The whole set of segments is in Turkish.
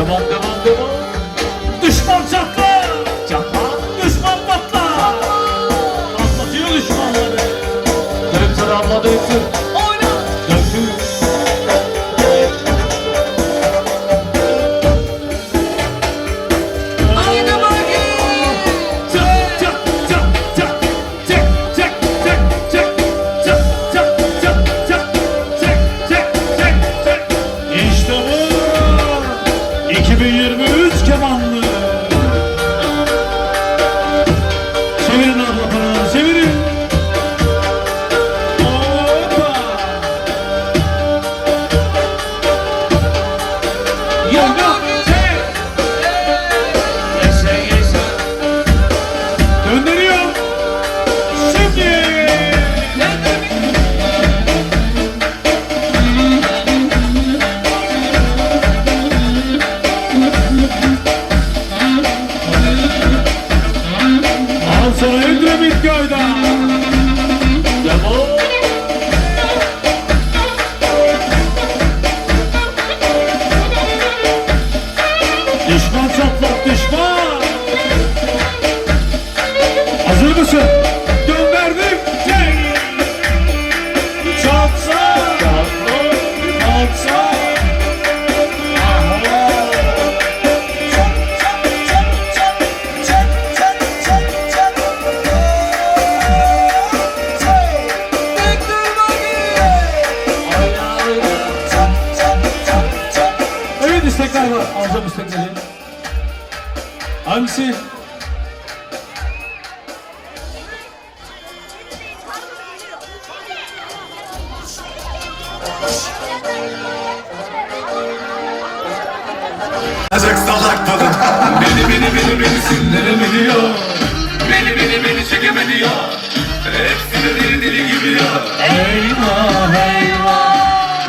the Hamid Göydar. Cemal. Galiba alacağım istekleri. Hangisi? Acak salak balım Beni beni beni beni sindiremiyor Beni beni beni çekemediyor Hepsi de deli deli gibi ya Eyvah eyvah.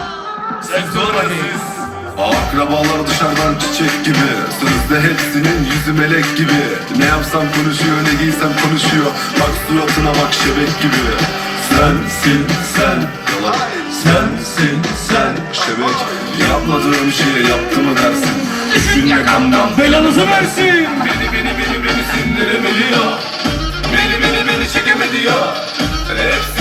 Sen sonrasız Akrabalar dışarıdan çiçek gibi Sözde hepsinin yüzü melek gibi. Ne yapsam konuşuyor ne giysem konuşuyor. Bak suratına bak şebek gibi. Sensin sen Yalan. Sensin sen Şebek. Yapmadığım şeyi yaptı mı dersin? Düşünme kandan Belanızı versin. Beni beni beni beni sindiremiyor Beni beni beni çekemediyor Hepsi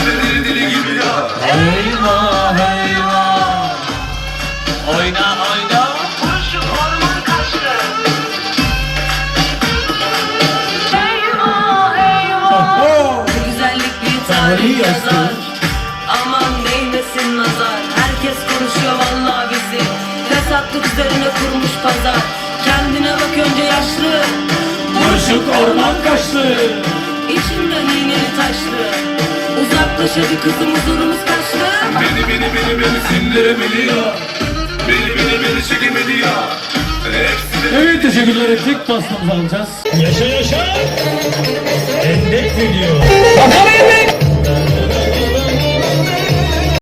Tarihi yazar. Aman değmesin nazar. Herkes konuşuyor vallahi bizi. Fesatlık üzerine kurmuş pazar. Kendine bak önce yaşlı. Boşluk orman kaçtı. İçinden iğneli taşlı. Uzaklaş hadi kızım huzurumuz kaçtı. Beni beni beni beni sindiremiyor Beni beni beni çekemediyor Hepsi de Evet teşekkürler ettik. Pastamızı alacağız. Yaşa yaşa. Endek geliyor. Bakalım